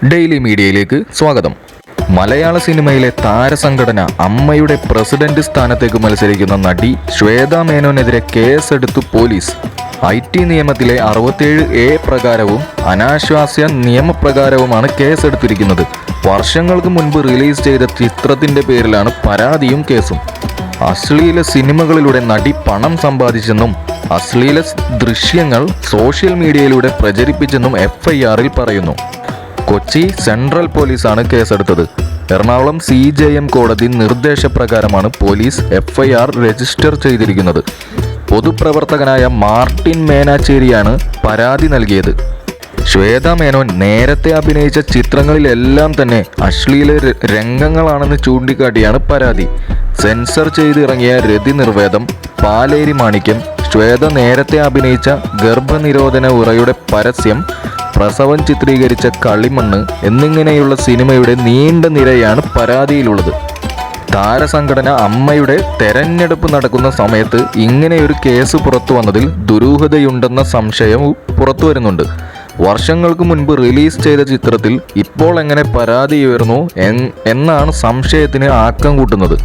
Daily മീഡിയയിലേക്ക് സ്വാഗതം. മലയാള സിനിമയിലെ താരസംഘടന അമ്മയുടെ പ്രസിഡന്റ് സ്ഥാനത്തേക്ക് മത്സരിക്കുന്ന നടി ശ്വേത മേനോനെതിരെ കേസെടുത്തു പോലീസ്. ഐ ടി നിയമത്തിലെ അറുപത്തേഴ് എ പ്രകാരവും അനാശ്വാസ്യ നിയമപ്രകാരവുമാണ് കേസെടുത്തിരിക്കുന്നത്. വർഷങ്ങൾക്ക് മുൻപ് റിലീസ് ചെയ്ത ചിത്രത്തിന്റെ പേരിലാണ് പരാതിയും കേസും. അശ്ലീല സിനിമകളിലൂടെ നടി പണം സമ്പാദിച്ചെന്നും അശ്ലീല ദൃശ്യങ്ങൾ സോഷ്യൽ മീഡിയയിലൂടെ പ്രചരിപ്പിച്ചെന്നും എഫ്ഐആറിൽ പറയുന്നു. കൊച്ചി സെൻട്രൽ പോലീസാണ് കേസെടുത്തത്. എറണാകുളം സി ജെ എം കോടതി നിർദ്ദേശപ്രകാരമാണ് പോലീസ് എഫ്ഐആർ രജിസ്റ്റർ ചെയ്തിരിക്കുന്നത്. പൊതുപ്രവർത്തകനായ മാർട്ടിൻ മേനാച്ചേരിയാണ് പരാതി നൽകിയത്. ശ്വേത മേനോൻ നേരത്തെ അഭിനയിച്ച ചിത്രങ്ങളിലെല്ലാം തന്നെ അശ്ലീല രംഗങ്ങളാണെന്ന് ചൂണ്ടിക്കാട്ടിയാണ് പരാതി. സെൻസർ ചെയ്തിറങ്ങിയ രതി നിർവേദം പാലേരി മാണിക്യം ശ്വേത നേരത്തെ അഭിനയിച്ച ഗർഭനിരോധന ഉറയുടെ പരസ്യം പ്രസവം ചിത്രീകരിച്ച കളിമണ്ണ് എന്നിങ്ങനെയുള്ള സിനിമയുടെ നീണ്ട നിരയാണ് പരാതിയിലുള്ളത്. താരസംഘടന അമ്മയുടെ തെരഞ്ഞെടുപ്പ് നടക്കുന്ന സമയത്ത് ഇങ്ങനെയൊരു കേസ് പുറത്തു വന്നതിൽ ദുരൂഹതയുണ്ടെന്ന സംശയം പുറത്തു വരുന്നുണ്ട്. വർഷങ്ങൾക്ക് മുൻപ് റിലീസ് ചെയ്ത ചിത്രത്തിൽ ഇപ്പോൾ എങ്ങനെ പരാതി ഉയർന്നു എന്നാണ് സംശയത്തിന് ആക്കം കൂട്ടുന്നത്.